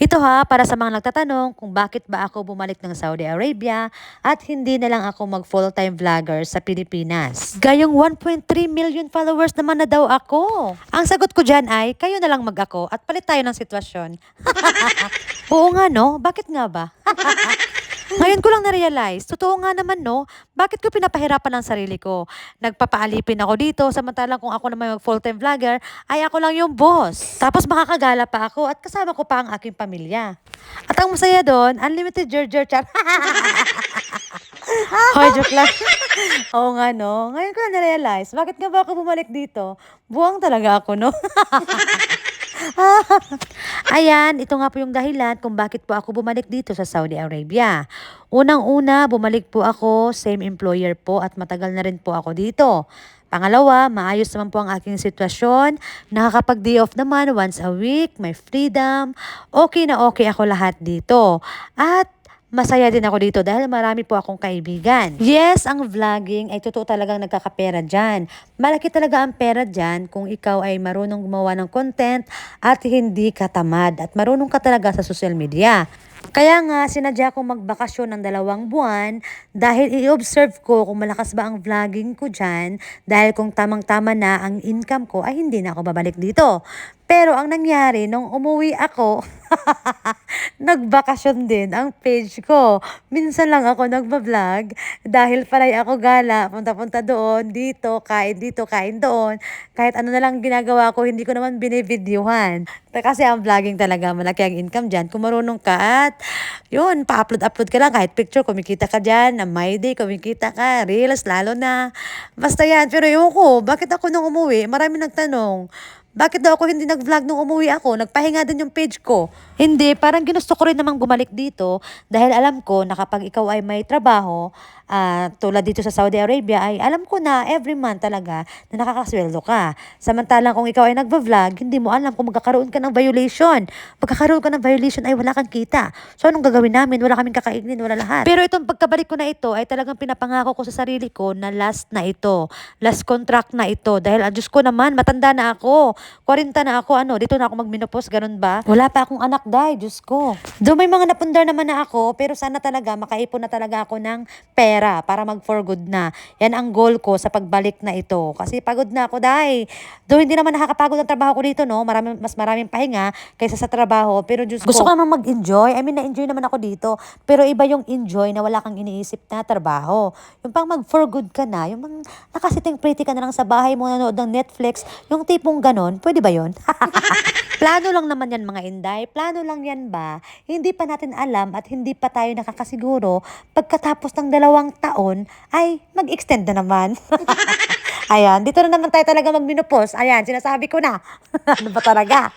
Ito ha, para sa mga nagtatanong kung bakit ba ako bumalik ng Saudi Arabia at hindi na lang ako mag full-time vlogger sa Pilipinas. Gayong 1.3 million followers naman na daw ako. Ang sagot ko dyan ay, kayo na lang mag-ako at palit tayo ng sitwasyon. Oo nga no, bakit nga ba? Ngayon ko lang na-realize, totoo nga naman no, bakit ko pinapahirapan ang sarili ko? Nagpapaalipin ako dito, samantalang kung ako naman mag full-time vlogger, ay ako lang yung boss. Tapos makakagala pa ako at kasama ko pa ang aking pamilya. At ang masaya doon, unlimited George Char. Hoy, joke lang. Oo nga no, ngayon ko na-realize, bakit nga ba ako bumalik dito? Buwang talaga ako no. Ayan, ito nga po yung dahilan kung bakit po ako bumalik dito sa Saudi Arabia. Unang-una, bumalik po ako, same employer po at matagal na rin po ako dito. Pangalawa, maayos naman po ang aking sitwasyon. Nakakapag-day off naman once a week, may freedom. Okay na okay ako lahat dito. At Masaya din ako dito dahil marami po akong kaibigan. Yes, ang vlogging ay totoo talagang nagkakapera dyan. Malaki talaga ang pera dyan kung ikaw ay marunong gumawa ng content at hindi ka tamad at marunong ka talaga sa social media. Kaya nga, sinadya kong magbakasyon ng dalawang buwan dahil i-observe ko kung malakas ba ang vlogging ko dyan dahil kung tamang-tama na ang income ko ay hindi na ako babalik dito. Pero ang nangyari, nung umuwi ako, nagbakasyon din ang page ko. Minsan lang ako nagbablog dahil palay ako gala, punta-punta doon, dito, kain dito, kain doon. Kahit ano na lang ginagawa ko, hindi ko naman binivideohan. Kasi ang vlogging talaga, malaki ang income dyan. Kung marunong ka at yun, pa-upload-upload ka lang. Kahit picture, kumikita ka dyan. Na my day, kumikita ka. Reels, lalo na. Basta yan. Pero yun ko, bakit ako nung umuwi? Marami nagtanong. Bakit daw ako hindi nag-vlog nung umuwi ako? Nagpahinga din yung page ko. Hindi, parang ginusto ko rin namang bumalik dito dahil alam ko na kapag ikaw ay may trabaho, ah, tulad dito sa Saudi Arabia, ay alam ko na every month talaga na nakakasweldo ka. Samantalang kung ikaw ay nagva-vlog, hindi mo alam kung magkakaroon ka ng violation. Pagkakaroon ka ng violation ay wala kang kita. So anong gagawin namin? Wala kaming kakainin, wala lahat. Pero itong pagkabalik ko na ito ay talagang pinapangako ko sa sarili ko na last na ito. Last contract na ito. Dahil, ah, Diyos ko naman, matanda na ako. 40 na ako, ano, dito na ako magminopos, ganun ba? Wala pa akong anak, day, Diyos ko. Doon may mga napundar naman na ako, pero sana talaga makaipon na talaga ako ng pera para mag for good na. Yan ang goal ko sa pagbalik na ito. Kasi pagod na ako, day. Doon hindi naman nakakapagod ang trabaho ko dito, no? Marami, mas maraming pahinga kaysa sa trabaho. Pero Diyos Gusto ko naman mag-enjoy. I mean, na-enjoy naman ako dito. Pero iba yung enjoy na wala kang iniisip na trabaho. Yung pang mag for good ka na, yung mang nakasiting pretty ka na lang sa bahay mo, nanood ng Netflix, yung tipong ganon, pwede ba yon? Plano lang naman yan mga inday. Plano lang yan ba? Hindi pa natin alam at hindi pa tayo nakakasiguro pagkatapos ng dalawang taon ay mag-extend na naman. Ayan, dito na naman tayo talaga magminupos. Ayan, sinasabi ko na. ano ba talaga?